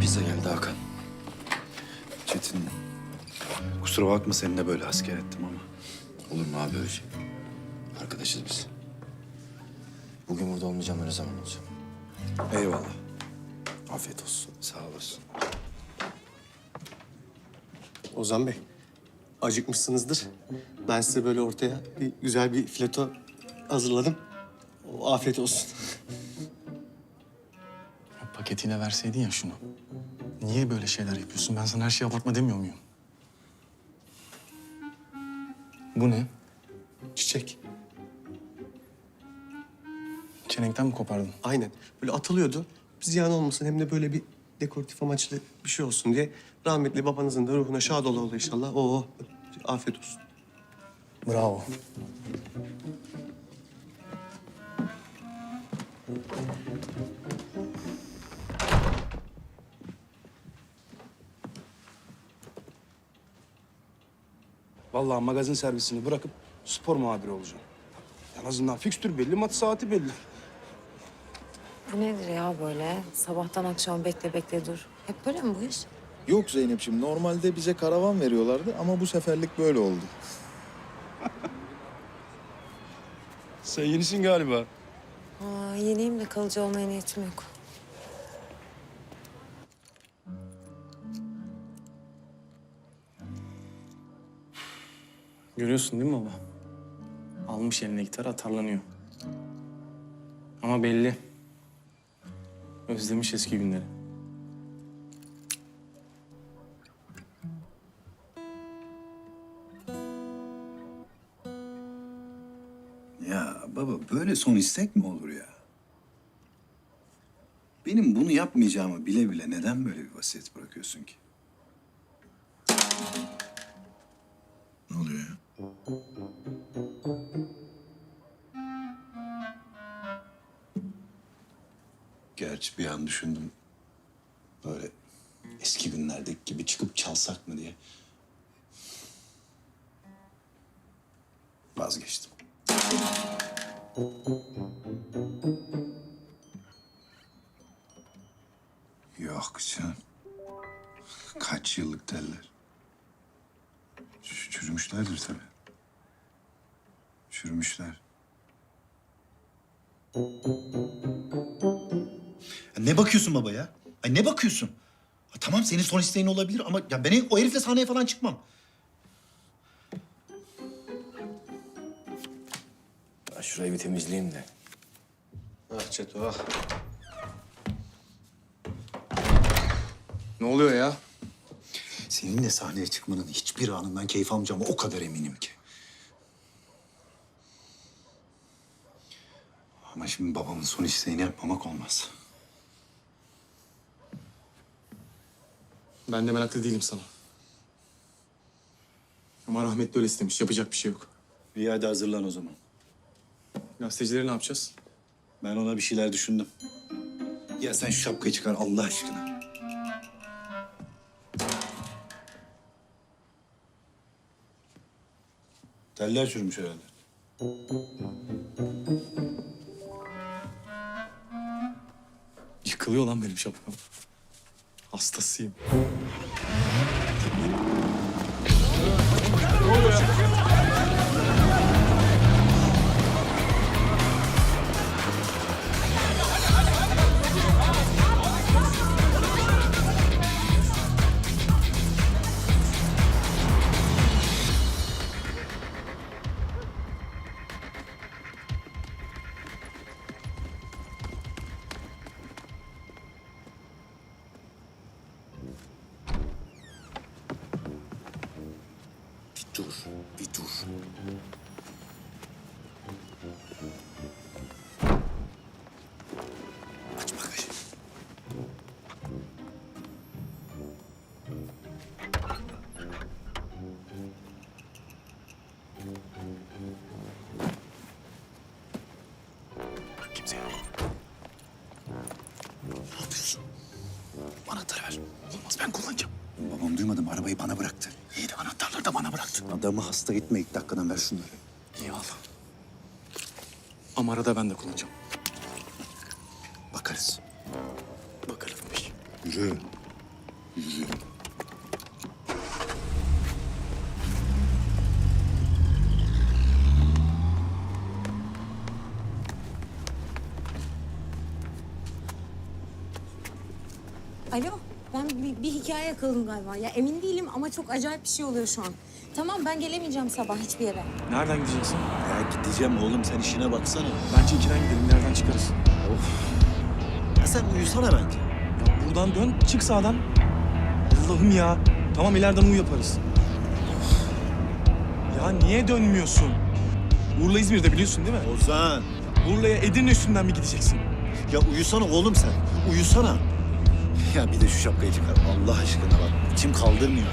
Pizza geldi Hakan. Çetin, kusura bakma seni de böyle asker ettim ama. Olur mu abi öyle şey? Arkadaşız biz. Bugün burada olmayacağım, ne zaman olacağım? Eyvallah. Afiyet olsun. Sağ olasın. Ozan Bey, acıkmışsınızdır. Ben size böyle ortaya bir güzel bir fileto hazırladım. Afiyet olsun. Paketiyle verseydin ya şunu. Niye böyle şeyler yapıyorsun? Ben sana her şeyi abartma demiyor muyum? Bu ne? Çiçek. Çelenkten mi kopardın? Aynen. Böyle atılıyordu. Ziyan olmasın hem de böyle bir dekoratif amaçlı bir şey olsun diye rahmetli babanızın da ruhuna şad ola ola inşallah. Oo, afiyet olsun. Bravo. Vallahi magazin servisini bırakıp spor muhabiri olacağım. En azından fikstür belli, maç saati belli. Bu nedir ya böyle? Sabahtan akşam bekle bekle dur. Hep böyle mi bu iş? Yok Zeynep'ciğim normalde bize karavan veriyorlardı ama bu seferlik böyle oldu. Sen yenisin galiba. Aa, yeniyim de kalıcı olmaya niyetim yok. Görüyorsun değil mi baba? Almış eline gitar atarlanıyor. Ama belli. Özlemiş eski günleri. Ya baba böyle son istek mi olur ya? Benim bunu yapmayacağımı bile bile neden böyle bir vasiyet bırakıyorsun ki? Ne oluyor ya? Gerçi bir an düşündüm. Böyle eski günlerdeki gibi çıkıp çalsak mı diye. Vazgeçtim. Yok canım. Kaç yıllık teller. Çürümüşlerdir tabii. Çürümüşler. Ya ne bakıyorsun baba ya? Ay ne bakıyorsun? Ha, tamam senin son isteğin olabilir ama ya ben o herifle sahneye falan çıkmam. Ben şurayı bir temizleyeyim de. Ah Çeto ah. Ne oluyor ya? Seninle sahneye çıkmanın hiçbir anından keyif almayacağıma o kadar eminim ki. Ama şimdi babamın son isteğini yapmamak olmaz. Ben de meraklı değilim sana. Ama rahmetli öyle istemiş. Yapacak bir şey yok. İyi hadi hazırlan o zaman. Gazetecileri ne yapacağız? Ben ona bir şeyler düşündüm. Ya sen şu şapkayı çıkar Allah aşkına. Teller çürümüş herhalde. Yıkılıyor lan benim şapkam. Hastasıyım. Dur, bir dur. Aç bagajı. Kimse yok. Ne yapıyorsun? Anahtarı ver. Olmaz ben kullanacağım. Babam duymadım arabayı bana bıraktı. Da bana bıraktı. Adamı hasta etme ilk dakikadan ver şunları. İyi al. Ama arada ben de kullanacağım. Bakarız. Bakarız bir. Yürü. Alo, ben bir, bir hikaye yakaladım galiba. Ya emin değilim ama çok acayip bir şey oluyor şu an. Tamam, ben gelemeyeceğim sabah hiçbir yere. Nereden gideceksin? Ya gideceğim oğlum sen işine baksana. Bence ikiden gidelim. Nereden çıkarız? Ya sen uyusana bence. Ya buradan dön, çık sağdan. Allah'ım ya. Tamam ileriden U yaparız. Ya niye dönmüyorsun? Urla İzmir'de biliyorsun değil mi? Ozan. Urla'ya Edirne üstünden mi gideceksin? Ya uyusana oğlum sen. Uyusana. Ya bir de şu şapkayı çıkar. Allah aşkına bak. İçim kaldırmıyor.